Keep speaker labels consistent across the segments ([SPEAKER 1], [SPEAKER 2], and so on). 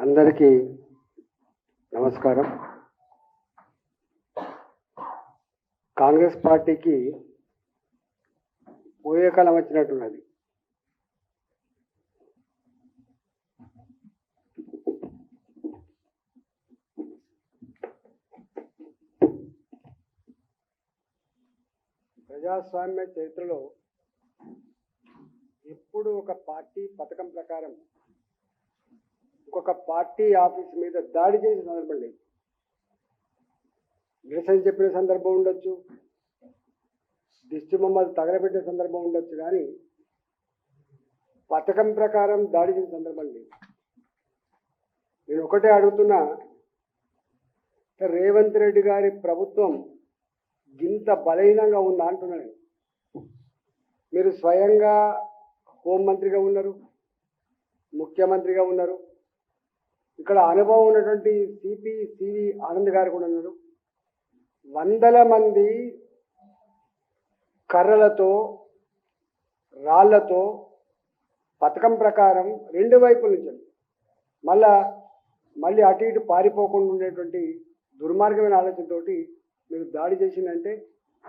[SPEAKER 1] అందరికీ నమస్కారం. కాంగ్రెస్ పార్టీకి పోయే కాలం వచ్చినట్టున్నది. ప్రజాస్వామ్య చరిత్రలో ఎప్పుడు ఒక పార్టీ పథకం ప్రకారం ఒక పార్టీ ఆఫీస్ మీద దాడి చేసిన సందర్భం లేదు. నిరసన చెప్పిన సందర్భం ఉండొచ్చు. దిష్టి మమ్మల్ని తగలబెట్టిన సందర్భం ఉండొచ్చు కానీ పథకం ప్రకారం దాడి చేసిన సందర్భం లేదు. నేను ఒకటే అడుగుతున్నా రేవంత్ రెడ్డి గారి ప్రభుత్వం ఇంత బలహీనంగా ఉందా అంటున్నాను మీరు స్వయంగా హోంమంత్రిగా ఉన్నారు ముఖ్యమంత్రిగా ఉన్నారు. ఇక్కడ అనుభవం ఉన్నటువంటి సిపి సివి ఆనంద్ గారు కూడా ఉన్నారు. వందల మంది కర్రలతో రాళ్ళతో పథకం ప్రకారం రెండు వైపుల నుంచి మళ్ళా మళ్ళీ అటు ఇటు పారిపోకుండా ఉండేటువంటి దుర్మార్గమైన ఆలోచనతోటి మీరు దాడి చేసిందంటే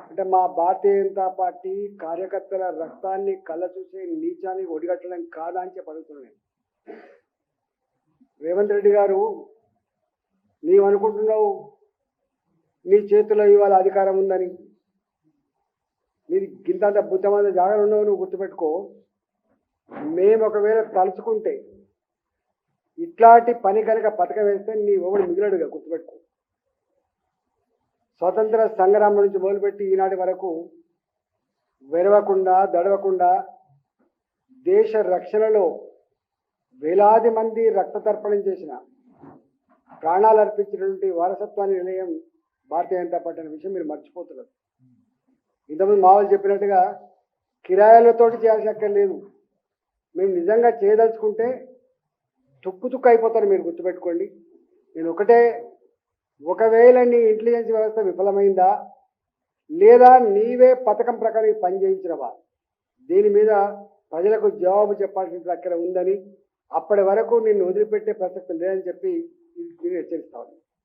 [SPEAKER 1] అంటే మా భారతీయ జనతా పార్టీ కార్యకర్తల రక్తాన్ని కళ్ళ చూసే నీచాన్ని ఒడిగట్టడం కాదా అని చెప్పి అడుగుతున్నాను రేవంత్ రెడ్డి గారు నీవు అనుకుంటున్నావు నీ చేతిలో ఇవాళ అధికారం ఉందని. నీది గింతంత బుద్ధమంత జాగ్రత్త ఉన్నావు నువ్వు గుర్తుపెట్టుకో. మేము ఒకవేళ తలుచుకుంటే ఇట్లాంటి పని కనుక పథకం వేస్తే నీ ఒకడు మిగిలడుగా గుర్తుపెట్టుకో. స్వతంత్ర సంగ్రామం నుంచి మొదలుపెట్టి ఈనాటి వరకు వెరవకుండా దడవకుండా దేశ రక్షణలో వేలాది మంది రక్త తర్పణం చేసిన ప్రాణాలు అర్పించినటువంటి వారసత్వాన్ని నిలయం భారతీయ జనతా పార్టీ అనే విషయం మీరు మర్చిపోతున్నారు. ఇంతకుముందు మావలు చెప్పినట్టుగా కిరాయాలతోటి చేయాల్సిన అక్కర్లేదు మేము నిజంగా చేయదలుచుకుంటే తుక్కు తుక్కు అయిపోతారు మీరు గుర్తుపెట్టుకోండి. నేను ఒకటే ఒకవేళ నీ ఇంటెలిజెన్స్ వ్యవస్థ విఫలమైందా లేదా నీవే పథకం ప్రకారం పని చేయించినవా? దీని మీద ప్రజలకు జవాబు చెప్పాల్సిన అక్కడ ఉందని అప్పటి వరకు నిన్ను వదిలిపెట్టే ప్రసక్తి లేదని చెప్పి నేను హెచ్చరిస్తాను